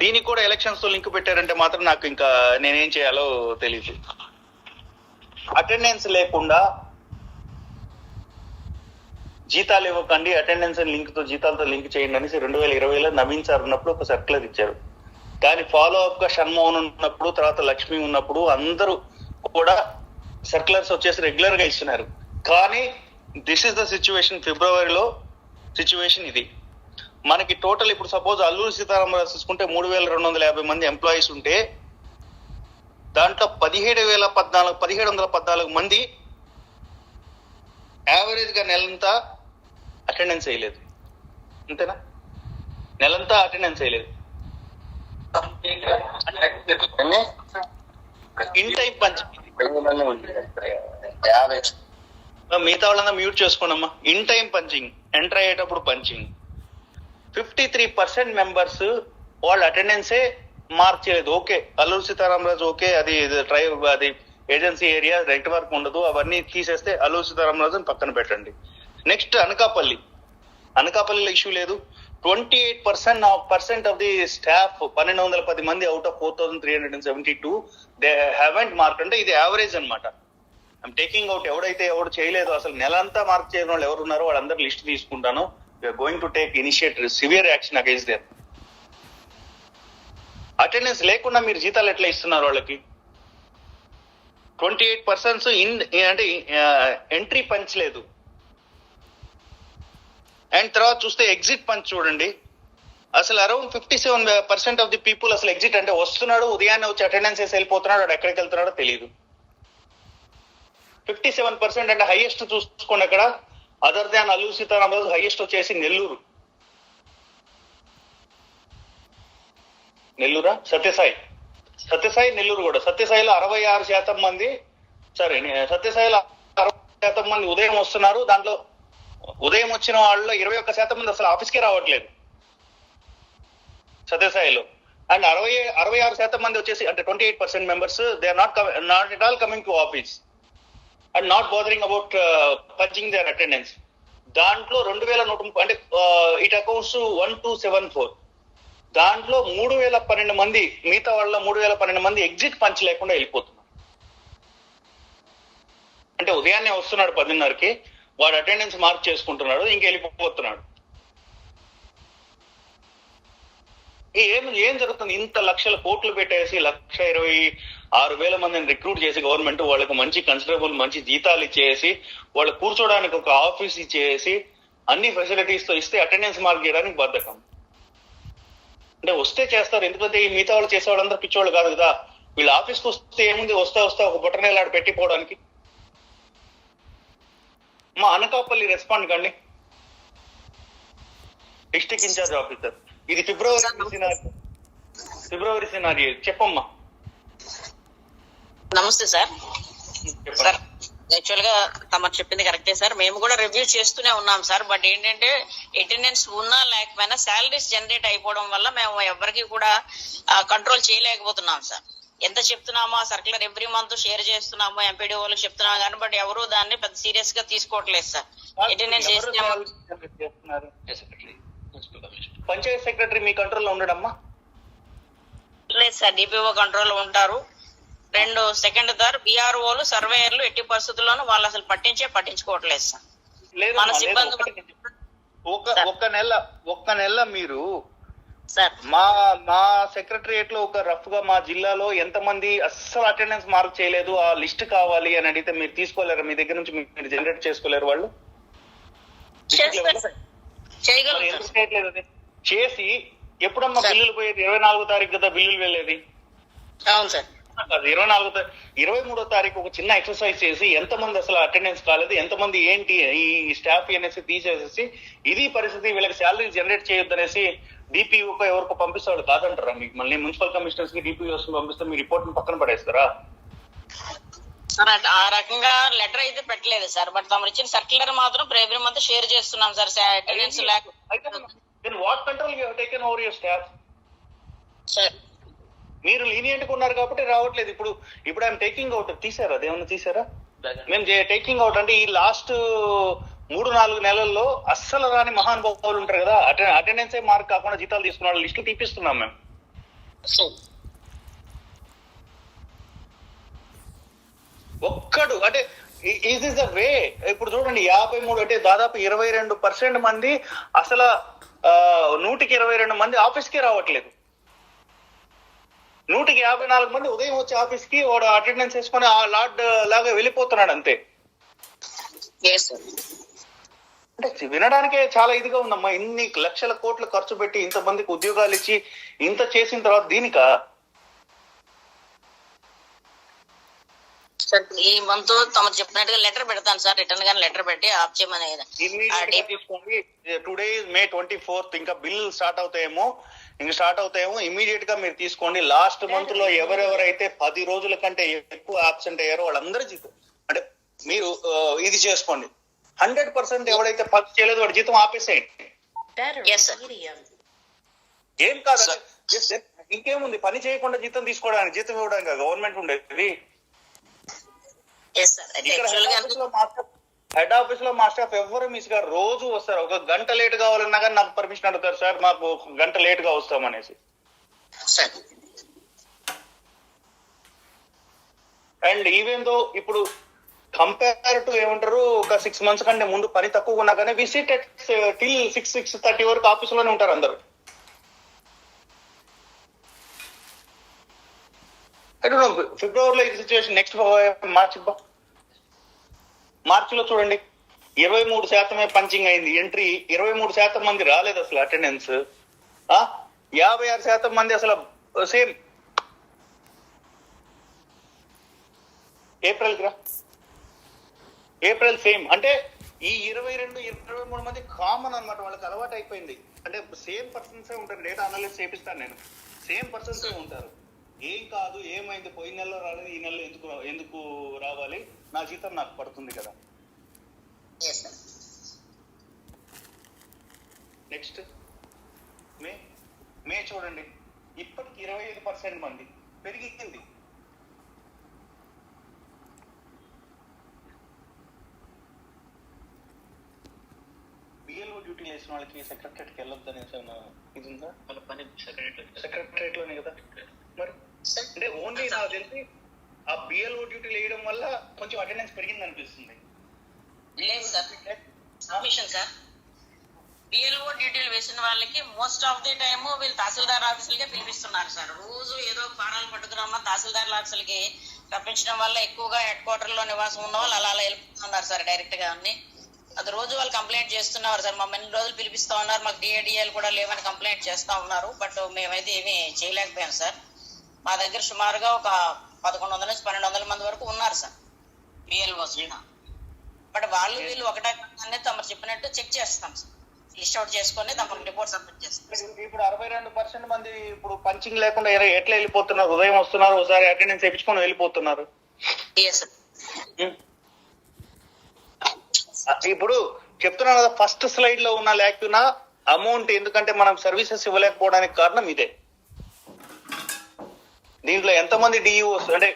దీనికి కూడా ఎలక్షన్స్తో లింక్ పెట్టారంటే మాత్రం నాకు ఇంకా నేనేం చేయాలో తెలియదు అటెండెన్స్ లేకుండా జీతాలు ఇవ్వకండి అటెండెన్స్ లింక్తో జీతాలతో లింక్ చేయండి అనేసి రెండు వేల ఇరవైలో నవీన్ సార్ ఉన్నప్పుడు ఒక సర్క్యులర్ ఇచ్చారు. కానీ ఫాలో అప్గా షణ్మోహన్ ఉన్నప్పుడు తర్వాత లక్ష్మి ఉన్నప్పుడు అందరూ కూడా సర్క్యులర్స్ వచ్చేసి రెగ్యులర్గా ఇస్తున్నారు. కానీ దిస్ ఇస్ ద సిచ్యువేషన్ ఫిబ్రవరిలో సిచ్యువేషన్ ఇది. మనకి టోటల్ ఇప్పుడు సపోజ్ అల్లూరు సీతారామరాజు చూసుకుంటే మూడు వేల రెండు వందల యాభై మంది ఎంప్లాయీస్ ఉంటే దాంట్లో పదిహేడు వేల పద్నాలుగు పదిహేడు వందల పద్నాలుగు మంది యావరేజ్గా నెలంతా అటెండెన్స్ వేయలేదు. అంతేనా? నెలంతా అటెండెన్స్ వేయలేదు. ఇన్ టైం పంచ్ మిగతా వాళ్ళంతా మ్యూట్ చేసుకోండమ్మా. ఇన్ టైం పంచింగ్ ఎంటర్ అయ్యేటప్పుడు punching. Fifty three percent members వాళ్ళ అటెండెన్సే మార్క్ చేయలేదు ఓకే అల్లూరు సీతారామరాజు ఓకే అది ట్రై అది ఏజెన్సీ ఏరియా రెంట్ వర్క్ ఉండదు. అవన్నీ తీసేస్తే అల్లూరు సీతారామరాజు పక్కన పెట్టండి. నెక్స్ట్ అనకాపల్లి. అనకాపల్లిలో ఇష్యూ లేదు. Twenty eight percent percent of the staff పన్నెండు వందల పది మంది out of four thousand three hundred and seventy two they haven't mark అంటే ఇది యావరేజ్ అనమాట ఐమ్ టేకింగ్ అవుట్ ఎవడైతే ఎవడు చేయలేదు అసలు నెలంతా మార్క్ చేయని వాళ్ళు ఎవరు ఉన్నారో వాళ్ళందరూ లిస్ట్ తీసుకుంటాను. Going to take initiative severe action against their attendance లేకుండా మీరు జీతాలు ఎట్లా ఇస్తున్నారు వాళ్ళకి? ట్వంటీ ఎయిట్ పర్సన్స్ ఇన్ అంటే ఎంట్రీ పంచలేదు అండ్ తర్వాత చూస్తే ఎగ్జిట్ పంచ్ చూడండి. అసలు around fifty seven percent of the people అసలు ఎగ్జిట్ అంటే వస్తున్నాడు ఉదయాన్నే వచ్చి అటెండెన్స్ వేసి వెళ్ళిపోతున్నాడు వాడు ఎక్కడికి వెళ్తున్నాడో తెలియదు ఫిఫ్టీ సెవెన్ పర్సెంట్ అంటే హైయెస్ట్ చూసుకోండి అక్కడ. Other than Alluri Sitaramaraju highest వచ్చేసి నెల్లూరు. నెల్లూరా? సత్యసాయి. సత్యసాయి నెల్లూరు కూడా. సత్యసాయిలో అరవై ఆరు శాతం మంది సరే సత్యసాయిలో అరవై శాతం మంది ఉదయం వస్తున్నారు. దాంట్లో ఉదయం వచ్చిన వాళ్ళు ఇరవై ఒక్క శాతం మంది అసలు ఆఫీస్కే రావట్లేదు. సత్యసాయిలో. అండ్ అరవై అరవై ఆరు శాతం మంది వచ్చేసి అంటే twenty eight percent members they are not not at all coming to office and not bothering about punching their attendance దాంట్లో రెండు వేల నూట ముప్పై అంటే it accounts one two seven four దాంట్లో మూడు వేల పన్నెండు మంది మిగతా వాళ్ళ మూడు వేల పన్నెండు మంది ఎగ్జిట్ పంచ్ లేకుండా వెళ్ళిపోతున్నారు. అంటే ఉదయాన్నే వస్తున్నాడు పదిన్నరకి వాడు అటెండెన్స్ మార్క్ చేసుకుంటున్నాడు ఇంక వెళ్ళిపోతున్నాడు. ఏం ఏం జరుగుతుంది? ఇంత లక్షల కోట్లు పెట్టేసి లక్ష ఇరవై ఆరు వేల మందిని రిక్రూట్ చేసి గవర్నమెంట్ వాళ్ళకి మంచి కన్సిడరబుల్ మంచి జీతాలు ఇచ్చేసి వాళ్ళు కూర్చోడానికి ఒక ఆఫీస్ ఇచ్చేసి అన్ని ఫెసిలిటీస్తో ఇస్తే అటెండెన్స్ మార్క్ చేయడానికి బద్ధకం అంటే వస్తే చేస్తారు ఎందుకంటే ఈ మిగతా వాళ్ళు చేసే వాళ్ళందరూ పిచ్చోళ్ళు కాదు కదా. వీళ్ళు ఆఫీస్కి వస్తే ఏముంది? వస్తా వస్తా ఒక బుట్టనేలాడు పెట్టిపోవడానికి. మా అనకాపల్లి రెస్పాండ్ కండి. District incharge officer. ఇది ఫిబ్రవరి ఫిబ్రవరి సినారీ చెప్పమ్మా. నమస్తే సార్. సార్ యాక్చువల్గా తమరు చెప్పింది కరెక్టే సార్. మేము కూడా రివ్యూ చేస్తూనే ఉన్నాం సార్. బట్ ఏంటంటే అటెండెన్స్ ఉన్నా లేకపోయినా శాలరీస్ జనరేట్ అయిపోవడం వల్ల మేము ఎవరికి కూడా కంట్రోల్ చేయలేకపోతున్నాం సార్. ఎంత చెప్తున్నామో సర్కులర్ ఎవ్రీ మంత్ షేర్ చేస్తున్నాము ఎంపీడీ వాళ్ళకి చెప్తున్నాము కానీ బట్ ఎవరు దాన్ని పెద్ద సీరియస్గా తీసుకోవట్లేదు సార్. అటెండెన్స్? పంచాయత్ సెక్రటరీ మీ కంట్రోల్లో ఉండడమ్మా? లేదు సార్ డిపిఓ కంట్రోల్ ఉంటారు. రెండు సెకండ్ సార్ బీఆర్ఓలు సర్వేయర్లు ఎట్టి పరిస్థితుల్లోనూ వాళ్ళు అసలు పట్టించే పట్టించుకోవట్లేదు సార్. మన సిబ్బంది ఒక ఒక్క నెల ఒక్క నెల మీరు సార్. మా మా సెక్రటరియట్లో ఒక రఫ్గా మా జిల్లాలో ఎంత మంది అస్సలు అటెండెన్స్ మార్క్ చేయలేదు ఆ లిస్ట్ కావాలి అని అడిగితే మీరు తీసుకోలేరు? మీ దగ్గర నుంచి మీరు జనరేట్ చేసుకోలేరు వాళ్ళు? చేసి ఎప్పుడమ్మా. బిల్లులు పోయేది? ఇరవై నాలుగో తారీఖు కదా బిల్లులు వెళ్ళేది? అవును సార్. కాదు ఇరవై నాలుగో ఇరవై మూడో తారీఖు ఒక చిన్న ఎక్సర్సైజ్ చేసి ఎంత మంది అసలు అటెండెన్స్ కాలేదు ఎంత మంది ఏంటి ఈ స్టాఫ్ అనేసి తీసేసేసి ఇది పరిస్థితి వీళ్ళకి శాలరీ జనరేట్ చేయొద్దు అనేసి డిపిఓకో ఎవరికో పంపిస్తాడు కాదంటారా మీకు? మళ్ళీ మున్సిపల్ కమిషనర్స్కి డిపిఓస్ పంపిస్తే మీ రిపోర్ట్ పక్కన పడేస్తారా? సార్ అట్- ఆ రకంగా లెటర్ అయితే పెట్టలేదు సార్ బట్ తమరు ఇచ్చిన సర్క్యులర్ మాత్రం ఎవ్రీ మంత్ షేర్ చేస్తున్నాం సార్ అటెండెన్స్ లేక then what control you taken over your staff sir మీరు లీనియంట్ ఉన్నారు కాబట్టి రావట్లేదు. ఇప్పుడు ఇప్పుడు ఐఎమ్ టేకింగ్ అవుట్ తీసారా అదేమన్నా తీసారా మేము టేకింగ్ అవుట్ అంటే ఈ లాస్ట్ మూడు నాలుగు నెలల్లో అస్సలు రాని మహానుభావులు ఉంటారు కదా. అటెండెన్సే మార్క్ కాకుండా జీతాలు తీసుకున్న వాళ్ళు లిస్టులు తీపిస్తున్నాం మేము. ఒక్కడు అంటే ఈజ్ ఇస్ ద వే ఇప్పుడు చూడండి యాభై మూడు అంటే దాదాపు ఇరవై రెండు పర్సెంట్ మంది అసలు నూటికి ఇరవై రెండు మంది ఆఫీస్కి రావట్లేదు. నూటికి యాభై నాలుగు మంది ఉదయం వచ్చి ఆఫీస్కి వాడు అటెండెన్స్ వేసుకొని ఆ లార్డ్ లాగా వెళ్ళిపోతున్నాడు అంతే. అంటే వినడానికే చాలా ఇదిగా ఉందమ్మా. ఇన్ని లక్షల కోట్లు ఖర్చు పెట్టి ఇంత మందికి ఉద్యోగాలు ఇచ్చి ఇంత చేసిన తర్వాత దీనికా? ఈ మంత్ తమరు చెప్పినట్టుగా లెటర్ పెడతాను సార్ రిటర్న్ గానే లెటర్ పెట్టి ఆప్ చేయమని టుడే మే ట్వంటీ ఫోర్త్ ఇంకా బిల్ స్టార్ట్ అవుతాయేమో? ఇంకా స్టార్ట్ అవుతాయేమో? ఇమీడియట్గా మీరు తీసుకోండి. లాస్ట్ మంత్లో ఎవరెవరైతే పది రోజుల కంటే ఎక్కువ ఆబ్సెంట్ అయ్యారో వాళ్ళందరూ జీతం. అంటే మీరు ఇది చేసుకోండి. హండ్రెడ్ పర్సెంట్ ఎవరైతే పని చేయలేదు వాడి జీతం ఆపేసేయండి. ఏం కాదు ఇంకేముంది? పని చేయకుండా జీతం తీసుకోవడానికి జీతం ఇవ్వడానికి గవర్నమెంట్ ఉండేది. హెడ్ ఆఫీస్లో మా స్టాఫ్ ఎవరు మిస్ గారు రోజు వస్తారు. ఒక గంట లేట్ కావాలన్నా కానీ నాకు పర్మిషన్ అడుగుతారు సార్ మాకు గంట లేట్గా వస్తామనేసి. అండ్ ఈవెన్ దో ఇప్పుడు కంపేర్ టు ఏమంటారు ఒక సిక్స్ మంత్స్ కంటే ముందు పని తక్కువ ఉన్నా కానీ visit till six six thirty వరకు ఆఫీస్లోనే ఉంటారు అందరు. ఐ డోంట్ నో ఫిబ్రవరిలో ఇది సిచ్యువేషన్ నెక్స్ట్ మార్చ్ మార్చిలో చూడండి. ఇరవై మూడు శాతమే పంచింగ్ అయింది. ఎంట్రీ ఇరవై మూడు శాతం మంది రాలేదు అసలు అటెండెన్స్ యాభై ఆరు శాతం మంది అసలు సేమ్ ఏప్రిల్ రా. ఏప్రిల్ సేమ్ అంటే ఈ ఇరవై రెండు ఇరవై మూడు మంది కామన్ అన్నమాట. వాళ్ళకి అలవాటు అయిపోయింది. అంటే సేమ్ పర్సన్స్ ఉంటారు. డేటా అనాలిసిస్ చేపిస్తాను నేను. సేమ్ పర్సన్స్ ఉంటారు. ఏం కాదు ఏమైంది? పోయిన నెలలో రాలేదు ఈ నెలలో ఎందుకు ఎందుకు రావాలి? నా జీతం నాకు పడుతుంది కదా. నెక్స్ట్ మే మే చూడండి. ఇప్పటికి ఇరవై ఐదు పర్సెంట్ మంది. పెరిగింది. బిఎల్ఓ డ్యూటీలు వేసిన వాళ్ళకి సెక్రటరేట్కి వెళ్ళొద్దు అనేసి ఇది ఉందా? వాళ్ళ పని సెక్రటరీ సెక్రటరేట్లోనే కదా. మరి అంటే ఓన్లీ నాకు తెలిసి ఆ బిఎల్ఓ డ్యూటీలు వేయడం వల్ల కొంచెం అటెండెన్స్ పెరిగింది అనిపిస్తుంది లేదు సార్. సార్. బిఎల్ఓ డ్యూటీలు వేసిన వాళ్ళకి మోస్ట్ ఆఫ్ ది టైమ్ వీళ్ళు తహసీల్దార్ ఆఫీసులకే పిలిపిస్తున్నారు సార్. రోజు ఏదో ఫారాలు పట్టుకురామా తహసీల్దార్ ఆఫీసులకి రప్పించడం వల్ల ఎక్కువగా హెడ్ క్వార్టర్లో నివాసం ఉన్న వాళ్ళు అలా అలా వెళ్ళిపోతున్నారు సార్ డైరెక్ట్గా అన్ని. అది రోజు వాళ్ళు కంప్లైంట్ చేస్తున్నారు సార్. మమ్మల్ని రోజులు పిలిపిస్తా ఉన్నారు. మాకు డిఏడిఎల్ కూడా లేవని కంప్లైంట్ చేస్తా ఉన్నారు. బట్ మేమైతే ఏమీ చేయలేకపోయాం సార్. మా దగ్గర సుమారుగా ఒక పదకొండు వందల నుంచి పన్నెండు వందల మంది వరకు ఉన్నారు సార్. బిఎల్ఓస్ బట్ వాళ్ళు వీళ్ళు ఒకటే అనేది తమరు చెప్పినట్టు చెక్ చేస్తాం సార్. లిస్ట్ అవుట్ చేసుకొని తమకు రిపోర్ట్ సబ్మిట్ చేస్తాం. ఇప్పుడు అరవై రెండు పర్సెంట్ మంది ఇప్పుడు పంచింగ్ లేకుండా ఎట్లా వెళ్ళిపోతున్నారు? ఉదయం వస్తున్నారు ఒకసారి అటెండెన్స్ వేయించుకొని వెళ్ళిపోతున్నారు. ఎస్ ఇప్పుడు చెప్తున్నాను కదా ఫస్ట్ స్లైడ్లో ఉన్న లేకున్నా అమౌంట్ ఎందుకంటే మనం సర్వీసెస్ ఇవ్వలేకపోవడానికి కారణం ఇదే. దీంట్లో ఎంతమంది డిఈఓస్ అంటే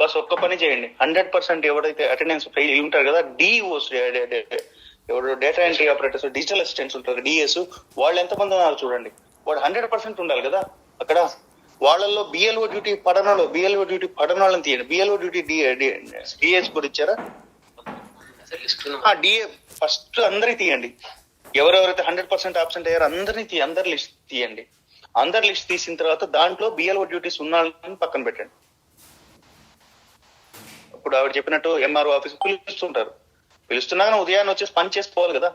బస్ ఒక్క పని చేయండి. హండ్రెడ్ పర్సెంట్ ఎవరైతే అటెండెన్స్ ఫెయిల్ ఉంటారు కదా డిఈఓస్ ఎవరు data entry operators digital assistants ఉంటారు డిఎస్ వాళ్ళు ఎంతమంది ఉన్నారు చూడండి. వాడు హండ్రెడ్ పర్సెంట్ ఉండాలి కదా. అక్కడ వాళ్ళల్లో బిఎల్ఓ డ్యూటీ పడనలో బిఎల్ఓ డ్యూటీ పడనోళ్ళని తీయండి. బిఎల్ఓ డ్యూటీ డిఎస్ కూడా ఇచ్చారా? డిఏ ఫస్ట్ అందరి తీయండి. ఎవరెవరైతే హండ్రెడ్ పర్సెంట్ ఆబ్సెంట్ అయ్యారో అందరినీ తీ అందరి లిస్ట్ తీయండి. అందరి లిస్ట్ తీసిన తర్వాత దాంట్లో బిఎల్ఓ డ్యూటీస్ ఉన్నాయని పక్కన పెట్టండి. ఇప్పుడు ఆవిడ చెప్పినట్టు ఎంఆర్ఓ ఆఫీస్ పిలుస్తుంటారు. పిలుస్తున్నా కానీ ఉదయాన్నే వచ్చేసి పని చేసుకోవాలి కదా.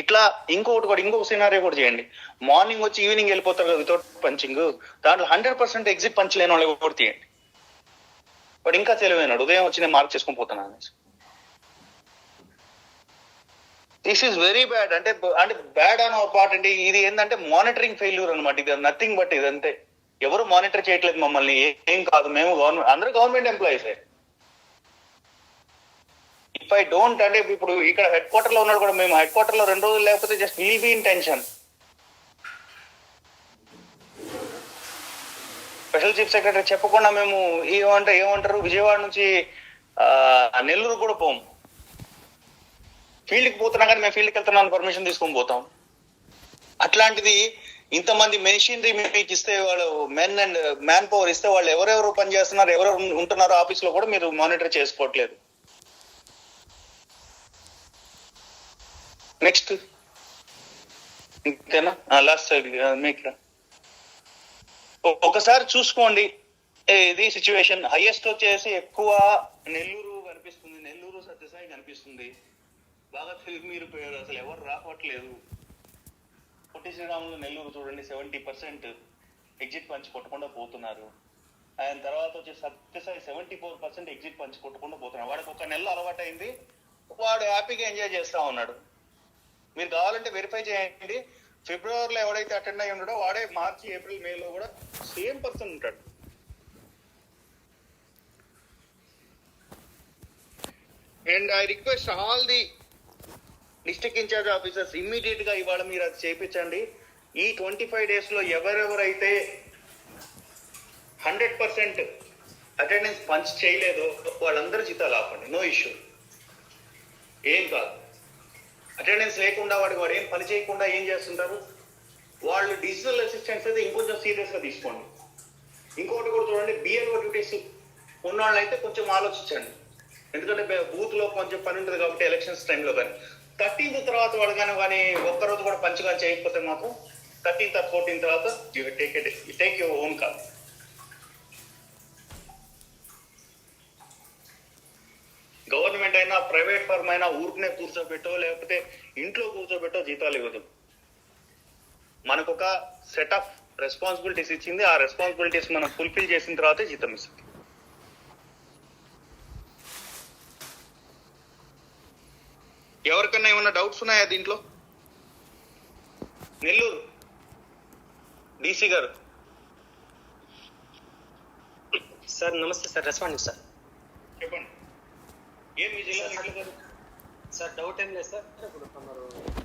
ఇట్లా ఇంకొకటి కూడా ఇంకొక సినారీ కూడా చేయండి. మార్నింగ్ వచ్చి ఈవినింగ్ వెళ్ళిపోతారు కదా వితౌట్ పంచింగ్ దాంట్లో హండ్రెడ్ పర్సెంట్ ఎగ్జిట్ పంచ్ లేని వాళ్ళకి కూడా తీయండి. వాడు ఇంకా తెలివైనాడు. ఉదయం వచ్చి నేను మార్క్ చేసుకొని పోతాను అనేసి. దిస్ ఈస్ వెరీ బ్యాడ్ అంటే అంటే బ్యాడ్ ఆన్ ఒక పార్ట్ అంటే ఇది ఏంటంటే మానిటరింగ్ ఫెయిల్యూర్ అనమాట ఇది నథింగ్ బట్ ఇదంతే ఎవరు మానిటర్ చేయట్లేదు మమ్మల్ని. ఏం కాదు. మేము గవర్నమెంట్ అందరూ గవర్నమెంట్ ఎంప్లాయీసే ఇఫ్ ఐ డోంట్ అంటే ఇప్పుడు ఇక్కడ హెడ్ క్వార్టర్లో ఉన్నాడు కూడా మేము హెడ్ క్వార్టర్లో రెండు రోజులు లేకపోతే just will be in tension special chief secretary చెప్పకుండా మేము ఏమంటే ఏమంటారు? విజయవాడ నుంచి నెల్లూరు కూడా పోము. ఫీల్డ్కి పోతున్నా కానీ మేము ఫీల్డ్కి వెళ్తున్నాను పర్మిషన్ తీసుకొని పోతాం. అట్లాంటిది ఇంతమంది మెషినరీ మీకు ఇస్తే వాళ్ళు మెన్ అండ్ మ్యాన్ పవర్ ఇస్తే వాళ్ళు ఎవరెవరు పని చేస్తున్నారు ఎవరెవరు ఉంటున్నారో ఆఫీస్లో కూడా మీరు మానిటర్ చేసుకోవట్లేదు. నెక్స్ట్. ఇంతేనా లాస్ట్ సైడ్ మీకు ఒకసారి చూసుకోండి. ఇది సిచ్యువేషన్ హైయెస్ట్ వచ్చేసి ఎక్కువ నెల్లూరు కనిపిస్తుంది. నెల్లూరు సత్యసాయి కనిపిస్తుంది. బాగా తెలుగు మీరు పోయారు. అసలు ఎవరు రావట్లేదు. పొట్టి శ్రీరాములు నెల్లూరు చూడండి సెవెంటీ పర్సెంట్ ఎగ్జిట్ పంచి కొట్టకుండా పోతున్నారు. ఆయన తర్వాత వచ్చి Sathya Sai seventy four percent exit punch కొట్టకుండా పోతున్నారు. వాడికి ఒక నెల అలవాటు అయింది వాడు హ్యాపీగా ఎంజాయ్ చేస్తా ఉన్నాడు. మీరు కావాలంటే వెరిఫై చేయండి. ఫిబ్రవరిలో ఎవడైతే అటెండ్ అయ్యి ఉన్నాడో వాడే మార్చి ఏప్రిల్ మేలో కూడా సేమ్ పర్సన్ ఉంటాడు. And I request all the district in-charge officers. ఇమ్మీడియట్గా ఇవాళ మీరు అది చేయించండి ఈ ట్వంటీ ఫైవ్ డేస్లో ఎవరెవరైతే హండ్రెడ్ పర్సెంట్ అటెండెన్స్ పంచ్ చేయలేదో వాళ్ళందరూ జీతాలు ఆపండి. నో ఇష్యూ ఏం కాదు. అటెండెన్స్ లేకుండా వాడు వాడు ఏం పని చేయకుండా ఏం చేస్తుంటారు? వాళ్ళు డిజిటల్ అసిస్టెంట్స్ అయితే ఇంకొంచెం సీరియస్గా తీసుకోండి. ఇంకొకటి కూడా చూడండి బిఎల్ఓ డ్యూటీస్ ఉన్న అయితే కొంచెం ఆలోచించండి. ఎందుకంటే బూత్లో కొంచెం పని ఉంటుంది కాబట్టి ఎలక్షన్స్ టైంలో కానీ. థర్టీన్త్ తర్వాత వాడు కానీ కానీ ఒక్కరోజు కూడా పంచగా చేయకపోతే మాత్రం థర్టీన్త్ ఆర్ ఫోర్టీన్ తర్వాత you take take your own call government అయినా ప్రైవేట్ ఫర్మ్ అయినా ఊరికనే కూర్చోబెట్టో లేకపోతే ఇంట్లో కూర్చోబెట్టో జీతాలు ఇవ్వదు. మనకు ఒక సెట్ ఆఫ్ రెస్పాన్సిబిలిటీస్ ఇచ్చింది. ఆ రెస్పాన్సిబిలిటీస్ మనం ఫుల్ఫిల్ చేసిన తర్వాతే జీతం ఇస్తుంది. ఎవరికన్నా ఏమన్నా డౌట్స్ ఉన్నాయా దీంట్లో? నెల్లూరు. డీసీ గారు. సార్ నమస్తే సార్ రెస్పాండ్ సార్. చెప్పండి. ఏం మీ జిల్లా? సార్ డౌట్ ఏం లేదు సార్. ఇప్పుడు